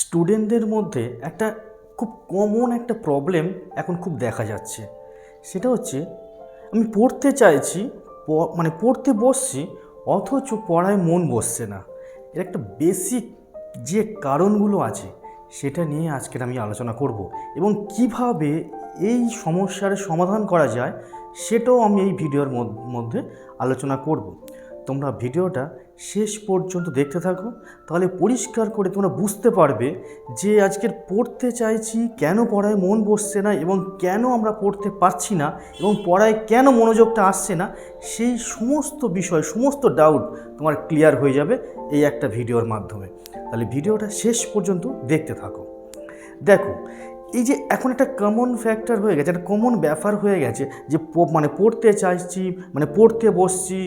স্টুডেন্টদের মধ্যে একটা খুব কমন একটা প্রবলেম এখন খুব দেখা যাচ্ছে। সেটা হচ্ছে, আমি পড়তে চাইছি মানে পড়তে বসছি, অথচ পড়ায় মন বসছে না। এর একটা বেসিক যে কারণগুলো আছে, সেটা নিয়ে আজকের আমি আলোচনা করব এবং কীভাবে এই সমস্যার সমাধান করা যায়, সেটাও আমি এই ভিডিওর মধ্যে আলোচনা করব। তোমরা ভিডিওটা শেষ পর্যন্ত দেখতে থাকো, তাহলে পরিষ্কার করে তোমরা বুঝতে পারবে যে আজকের পড়তে চাইছি কেন পড়ায় মন বসছে না এবং কেন আমরা পড়তে পারছি না এবং পড়ায় কেন মনোযোগটা আসছে না, সেই সমস্ত বিষয়, সমস্ত ডাউট তোমার ক্লিয়ার হয়ে যাবে এই একটা ভিডিওর মাধ্যমে। তাহলে ভিডিওটা শেষ পর্যন্ত দেখতে থাকো। দেখো, এই যে এখন একটা কমন ফ্যাক্টর হয়ে গেছে, একটা কমন ব্যাপার হয়ে গেছে যে মানে পড়তে চাইছি মানে পড়তে বসছি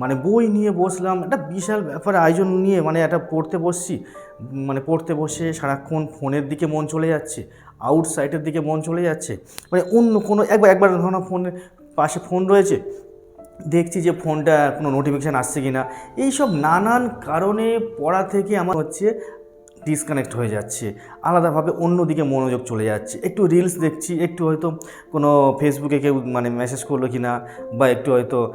মানে বই নিয়ে বসলাম, একটা বিশাল ব্যাপার আয়োজন নিয়ে মানে একটা পড়তে বসছি মানে পড়তে বসে সারাক্ষণ ফোনের দিকে মন চলে যাচ্ছে আউটসাইডের দিকে মন চলে যাচ্ছে মানে অন্য কোনো, একবার একবার ধরো ফোনের পাশে ফোন রয়েছে, দেখছি যে ফোনটা কোনো নোটিফিকেশান আসছে কি না এইসব নানান কারণে পড়া থেকে আমার হচ্ছে ডিসকানেক্ট হয়ে যাচ্ছে। আলাদাভাবে অন্যদিকে মনোযোগ চলে যাচ্ছে। একটু রিলস দেখছি, একটু হয়তো কোনো ফেসবুকে কেউ মানে মেসেজ করল কি না বা একটু হয়তো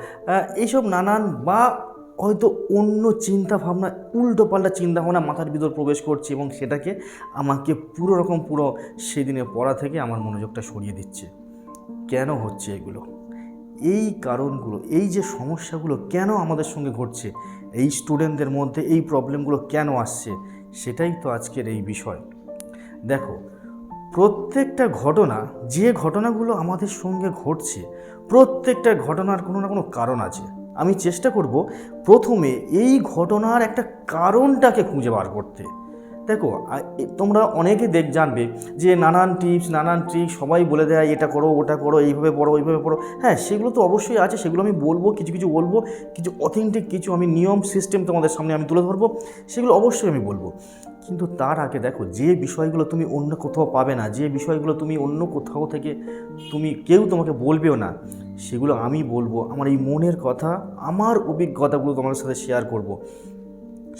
এইসব নানান বা হয়তো অন্য চিন্তা ভাবনা উল্টো পাল্টা চিন্তা ভাবনা মাথার ভিতর প্রবেশ করছে এবং সেটাকে আমাকে পুরো রকম পুরো সেদিনে পড়া থেকে আমার মনোযোগটা সরিয়ে দিচ্ছে। কেন হচ্ছে এগুলো? এই কারণগুলো, এই যে সমস্যাগুলো কেন আমাদের সঙ্গে ঘটছে? এই স্টুডেন্টদের মধ্যে এই প্রবলেমগুলো কেন আসছে? সেটাই তো আজকের এই বিষয়। দেখো, প্রত্যেকটা ঘটনা, যে ঘটনাগুলো আমাদের সঙ্গে ঘটছে, প্রত্যেকটা ঘটনার কোনো না কোনো কারণ আছে। আমি চেষ্টা করব প্রথমে এই ঘটনার একটা কারণটাকে খুঁজে বার করতে। দেখো তোমরা অনেকে দেখ, জানবে যে নানান টিপস নানান ট্রিক সবাই বলে দেয়, এটা করো, ওটা করো, এইভাবে পড়ো, ওইভাবে পড়ো। হ্যাঁ সেগুলো তো অবশ্যই আছে, সেগুলো আমি বলব, কিছু কিছু বলব, কিছু অথেন্টিক কিছু আমি নিয়ম সিস্টেম তোমাদের সামনে আমি তুলে ধরবো, সেগুলো অবশ্যই আমি বলব। কিন্তু তার আগে দেখো, যে বিষয়গুলো তুমি অন্য কোথাও পাবে না, যে বিষয়গুলো তুমি অন্য কোথাও থেকে তুমি কেউ তোমাকে বলবেও না, সেগুলো আমি বলব। আমার এই মনের কথা, আমার অভিজ্ঞতাগুলো তোমাদের সাথে শেয়ার করব।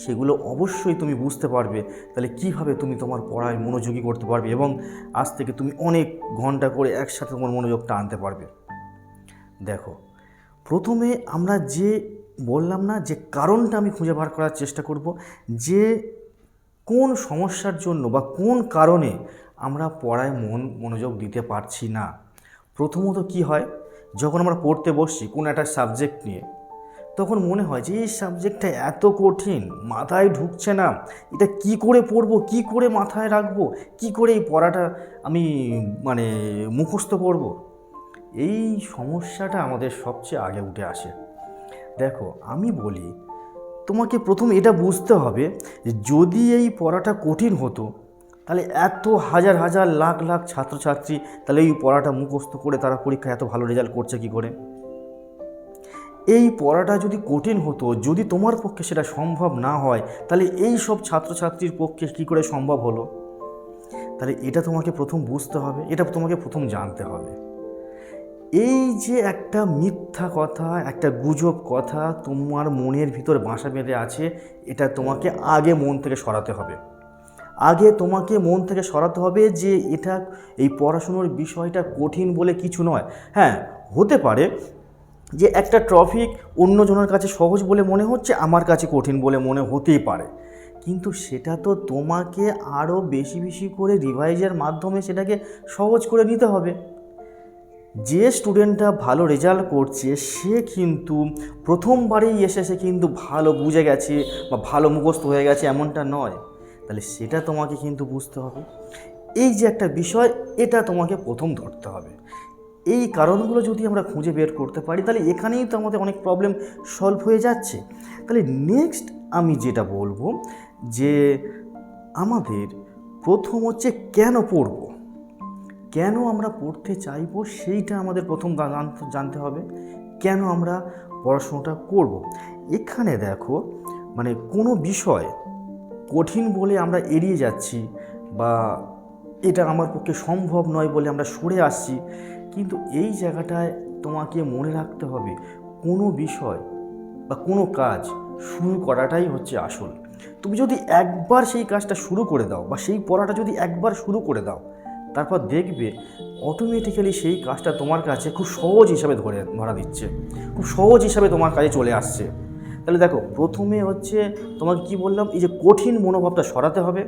সেগুলো অবশ্যই তুমি বুঝতে পারবে। তাহলে কীভাবে তুমি তোমার পড়ায় মনোযোগী করতে পারবে এবং আজ থেকে তুমি অনেক ঘণ্টা করে একসাথে তোমার মনোযোগটা আনতে পারবে। দেখো, প্রথমে আমরা যে বললাম না যে কারণটা আমি খুঁজে বার করার চেষ্টা করব, যে কোন সমস্যার জন্য বা কোন কারণে আমরা পড়ায় মন, মনোযোগ দিতে পারছি না। প্রথমত কি হয়, যখন আমরা পড়তে বসছি কোন একটা সাবজেক্ট নিয়ে তখন মনে হয় যে, এই সাবজেক্টটা এত কঠিন, মাথায় ঢুকছে না। এটা কি করে পড়ব? কি করে মাথায় রাখব? কি করে এই পড়াটা আমি মানে মুখস্থ করব? এই সমস্যাটা আমাদের সবচেয়ে আগে উঠে আসে। দেখো, আমি বলি, তোমাকে প্রথম এটা বুঝতে হবে যদি এই পড়াটা কঠিন হতো, তাহলে এত হাজার হাজার লাখ লাখ ছাত্রছাত্রী তাহলে এই পড়াটা মুখস্থ করে তারা পরীক্ষায় এত ভালো রেজাল্ট করছে কি করে? এই পড়াটা যদি কঠিন হতো, যদি তোমার পক্ষে সেটা সম্ভব না হয়, তাহলে এই সব ছাত্রছাত্রীর পক্ষে কী করে সম্ভব হলো? তাহলে এটা তোমাকে প্রথম বুঝতে হবে, এটা তোমাকে প্রথম জানতে হবে। এই যে একটা মিথ্যা কথা, একটা গুজব কথা তোমার মনের ভিতর বাসা বেঁধে আছে, এটা তোমাকে আগে মন থেকে সরাতে হবে। আগে তোমাকে মন থেকে সরাতে হবে যে এটা, এই পড়াশুনোর বিষয়টা কঠিন বলে কিছু নয়। হ্যাঁ হতে পারে যে একটা ট্রফিক অন্যজনের কাছে সহজ বলে মনে হচ্ছে, আমার কাছে কঠিন বলে মনে হতেই পারে। কিন্তু সেটা তো তোমাকে আরও বেশি বেশি করে রিভাইজের মাধ্যমে সেটাকে সহজ করে নিতে হবে। যে স্টুডেন্টটা ভালো রেজাল্ট করছে, সে কিন্তু প্রথমবারেই এসে সে কিন্তু ভালো বুঝে গেছে বা ভালো মুখস্থ হয়ে গেছে এমনটা নয়। তাহলে সেটা তোমাকে কিন্তু বুঝতে হবে। এই যে একটা বিষয়, এটা তোমাকে প্রথম ধরতে হবে। এই কারণগুলো যদি আমরা খুঁজে বের করতে পারি, তাহলে এখানেই তো আমাদের অনেক প্রবলেম সলভ হয়ে যাচ্ছে। তাহলে নেক্সট আমি যেটা বলব, যে আমাদের প্রথম হচ্ছে কেন পড়ব? কেন আমরা পড়তে চাইব? সেইটা আমাদের প্রথম জানতে হবে। কেন আমরা পড়াশোনাটা করব। এখানে দেখো মানে কোনো বিষয় কঠিন বলে আমরা এড়িয়ে যাচ্ছি বা এটা আমার পক্ষে সম্ভব নয় বলে আমরা সরে আসছি কিন্তু এই জায়গাটায় তোমাকে মনে রাখতে হবে, কোনো বিষয় বা কোনো কাজ শুরু করাটাই হচ্ছে আসল। তুমি যদি একবার সেই কাজটা শুরু করে দাও বা সেই পড়াটা যদি একবার শুরু করে দাও, তারপর দেখবে অটোমেটিক্যালি সেই কাজটা তোমার কাছে খুব সহজ হিসাবে ধরে ধরা দিচ্ছে, খুব সহজ হিসাবে তোমার কাছে চলে আসছে। তাহলে দেখো, প্রথমে হচ্ছে তোমাকে কি বললাম, এই যে কঠিন মনোভাবটা সরাতে হবে।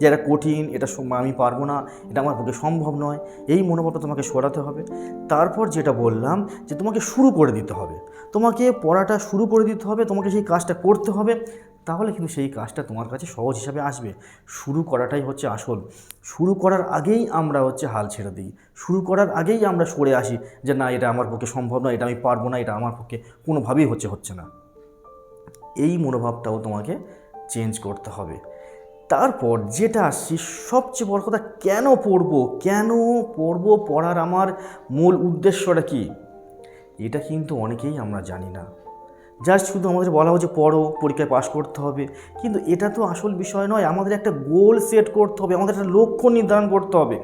যে এটা কঠিন, এটা আমি পারব না, এটা আমার পক্ষে সম্ভব নয়, এই মনোভাবটা তোমাকে সরাতে হবে। তারপর যেটা বললাম যে তোমাকে শুরু করে দিতে হবে। তোমাকে পড়াটা শুরু করে দিতে হবে, তোমাকে সেই কাজটা করতে হবে। তাহলে কিন্তু সেই কাজটা তোমার কাছে সহজ হিসাবে আসবে। শুরু করাটাই হচ্ছে আসল। শুরু করার আগেই আমরা হচ্ছে হাল ছেড়ে দিই। শুরু করার আগেই আমরা সরে আসি যে না, এটা আমার পক্ষে সম্ভব নয়, এটা আমি পারব না, এটা আমার পক্ষে কোনোভাবেই হচ্ছে হচ্ছে না। এই মনোভাবটাও তোমাকে চেঞ্জ করতে হবে। তারপর যেটা আসছি, সবচেয়ে বড় কথা, কেন পড়ব? কেন পড়ব পড়ার আমার মূল উদ্দেশ্যটা কি? এটা কিন্তু অনেকেই আমরা জানি না। জাস্ট শুধু আমাদের বলা হচ্ছে পড়ো, পরীক্ষায় পাশ করতে হবে। কিন্তু এটা তো আসল বিষয় নয়, আমাদের একটা গোল সেট করতে হবে, আমাদের একটা লক্ষ্য নির্ধারণ করতে হবে।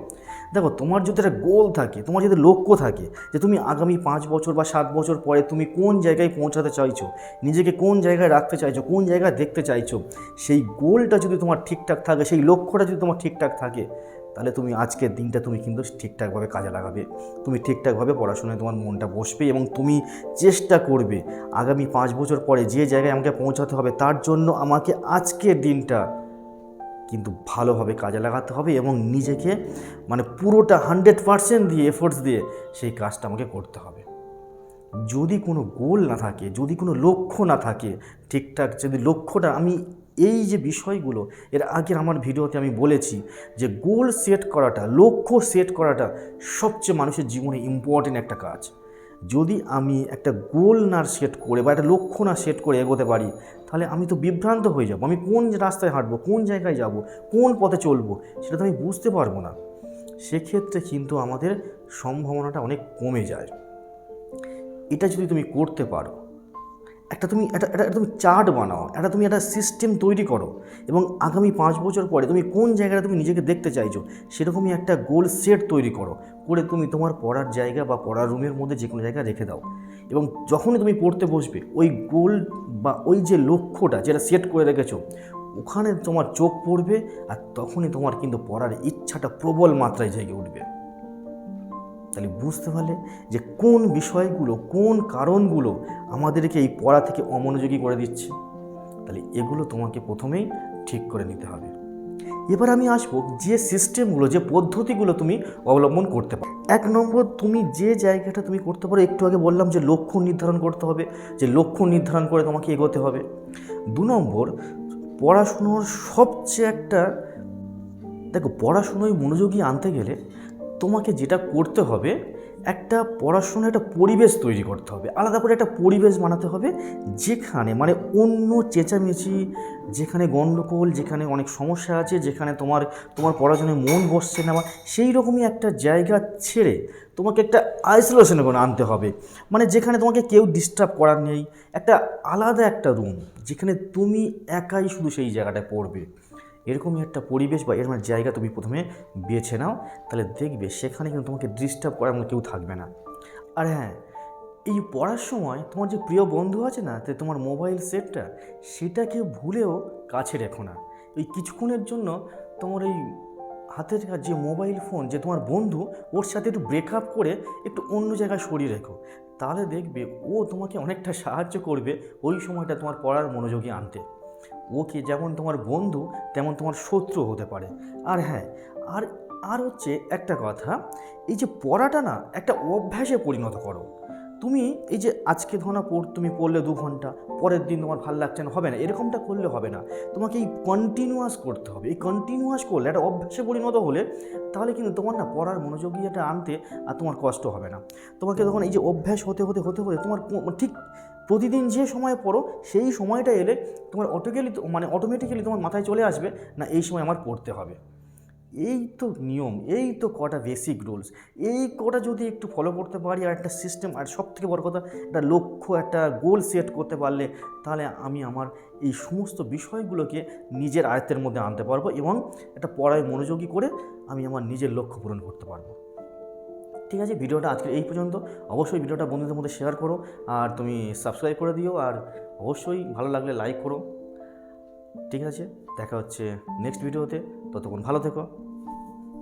দেখো, তোমার যদি একটা গোল থাকে, তোমার যদি লক্ষ্য থাকে যে তুমি আগামী পাঁচ বছর বা সাত বছর পরে তুমি কোন জায়গায় পৌঁছাতে চাইছো, নিজেকে কোন জায়গায় রাখতে চাইছো, কোন জায়গায় দেখতে চাইছো, সেই গোলটা যদি তোমার ঠিকঠাক থাকে, সেই লক্ষ্যটা যদি তোমার ঠিকঠাক থাকে, তাহলে তুমি আজকের দিনটা তুমি কিন্তু ঠিকঠাকভাবে কাজে লাগাবে। তুমি ঠিকঠাকভাবে পড়াশোনায় তোমার মনটা বসবে এবং তুমি চেষ্টা করবে, আগামী পাঁচ বছর পরে যে জায়গায় আমাকে পৌঁছাতে হবে, তার জন্য আমাকে আজকের দিনটা কিন্তু ভালোভাবে কাজে লাগাতে হবে এবং নিজেকে মানে পুরোটা হান্ড্রেড পারসেন্ট দিয়ে এফোর্টস দিয়ে সেই কাজটা আমাকে করতে হবে। যদি কোনো গোল না থাকে, যদি কোনো লক্ষ্য না থাকে, ঠিকঠাক যদি লক্ষ্যটা আমি এই যে বিষয়গুলো, এর আগের আমার ভিডিওতে আমি বলেছি যে গোল সেট করাটা, লক্ষ্য সেট করাটা সবচেয়ে মানুষের জীবনে ইম্পর্টেন্ট একটা কাজ। যদি আমি একটা গোল না সেট করে বা একটা লক্ষ্য না সেট করে এগোতে পারি, তাহলে আমি তো বিভ্রান্ত হয়ে যাব। আমি কোন রাস্তায় হাঁটবো, কোন জায়গায় যাব, কোন পথে চলবো, সেটা তো আমি বুঝতে পারব না। সেক্ষেত্রে কিন্তু আমাদের সম্ভাবনাটা অনেক কমে যায়। এটা যদি তুমি করতে পারো, একটা তুমি, একটা একটা তুমি চার্ট বানাও, একটা তুমি একটা সিস্টেম তৈরি করো এবং আগামী পাঁচ বছর পরে তুমি কোন জায়গায় তুমি নিজেকে দেখতে চাইছো, সেরকমই একটা গোল সেট তৈরি করো। করে তুমি তোমার পড়ার জায়গা বা পড়ার রুমের মধ্যে যে কোনো জায়গায় রেখে দাও। এবং যখনই তুমি পড়তে বসবে, ওই গোল বা ওই যে লক্ষ্যটা যেটা সেট করে রেখেছো, ওখানে তোমার চোখ পড়বে আর তখনই তোমার কিন্তু পড়ার ইচ্ছাটা প্রবল মাত্রায় জেগে উঠবে। তাহলে বুঝতে পারলে যে কোন বিষয়গুলো, কোন কারণগুলো আমাদেরকে এই পড়া থেকে অমনোযোগী করে দিচ্ছে? তাহলে এগুলো তোমাকে প্রথমেই ঠিক করে নিতে হবে। এবার আমি আসব যে সিস্টেমগুলো যে পদ্ধতিগুলো তুমি অবলম্বন করতে পারো। এক নম্বর, তুমি যে জায়গাটা তুমি করতে পারো, একটু আগে বললাম যে লক্ষ্য নির্ধারণ করতে হবে, যে লক্ষ্য নির্ধারণ করে তোমাকে এগোতে হবে। দু নম্বর, পড়াশুনোর সবচেয়ে একটা, দেখো, পড়াশুনোয় মনোযোগী আনতে গেলে তোমাকে যেটা করতে হবে একটা পড়াশোনার একটা পরিবেশ তৈরি করতে হবে। আলাদা করে একটা পরিবেশ বানাতে হবে যেখানে মানে অন্য চেঁচামেচি, যেখানে গণ্ডগোল যেখানে অনেক সমস্যা আছে, যেখানে তোমার তোমার পড়াশোনায় মন বসছে না বা সেই রকমই একটা জায়গা ছেড়ে তোমাকে একটা আইসোলেশনে করে আনতে হবে। মানে যেখানে তোমাকে কেউ ডিস্টার্ব করার নেই। একটা আলাদা একটা রুম যেখানে তুমি একাই শুধু সেই জায়গাটায় পড়বে। এরকমই একটা পরিবেশ বা এরকম জায়গা তুমি প্রথমে বেছে নাও, তাহলে দেখবে সেখানে কিন্তু তোমাকে ডিস্টার্ব করার মতো কেউ থাকবে না। আর হ্যাঁ এই পড়ার সময় তোমার যে প্রিয় বন্ধু আছে না, তো তোমার মোবাইল সেটটা সেটাকে ভুলেও কাছে রেখো না। ওই কিছুক্ষণের জন্য তোমার ওই হাতের যে মোবাইল ফোন যে তোমার বন্ধু, ওর সাথে একটু ব্রেকআপ করে একটু অন্য জায়গায় সরিয়ে রেখো। তাহলে দেখবে ও তোমাকে অনেকটা সাহায্য করবে ওই সময়টা তোমার পড়ার মনোযোগী আনতে। ওকে যেমন তোমার বন্ধু, তেমন তোমার শত্রু হতে পারে। আর হ্যাঁ আর আর হচ্ছে একটা কথা, এই যে পড়াটা না একটা অভ্যাসে পরিণত করো। তুমি এই যে আজকে ধরো না পড়, তুমি পড়লে দু ঘণ্টা, পরের দিন তোমার ভালো লাগছে না, হবে না, এরকমটা করলে হবে না। তোমাকে এই কন্টিনিউয়াস করতে হবে। এই কন্টিনিউয়াস করলে একটা অভ্যাসে পরিণত হলে তাহলে কিন্তু তোমার না পড়ার মনোযোগী এটা আনতে আর তোমার কষ্ট হবে না। তোমাকে তখন এই যে অভ্যাস হতে হতে হতে হতে তোমার ঠিক প্রতিদিন যে সময় পড়ো, সেই সময়টা এলে তোমার অটোমেটিক্যালি মানে অটোমেটিক্যালি তোমার মাথায় চলে আসবে, না, এই সময় আমার পড়তে হবে। এই তো নিয়ম, এই তো কটা বেসিক রুলস এই কটা যদি একটু ফলো করতে পারি, আর একটা সিস্টেম আর সব থেকে বড় কথা, একটা লক্ষ্য, একটা গোল সেট করতে পারলে, তাহলে আমি আমার এই সমস্ত বিষয়গুলোকে নিজের আয়ত্তের মধ্যে আনতে পারব এবং একটা পড়ায় মনোযোগী করে আমি আমার নিজের লক্ষ্য পূরণ করতে পারব। ঠিক আছে, ভিডিওটা আজকে এই পর্যন্ত। অবশ্যই ভিডিওটা বন্ধুদের মধ্যে শেয়ার করো আর তুমি সাবস্ক্রাইব করে দিও আর অবশ্যই ভালো লাগলে লাইক করো। ঠিক আছে, দেখা হচ্ছে নেক্সট ভিডিওতে ততক্ষণ ভালো থেকো।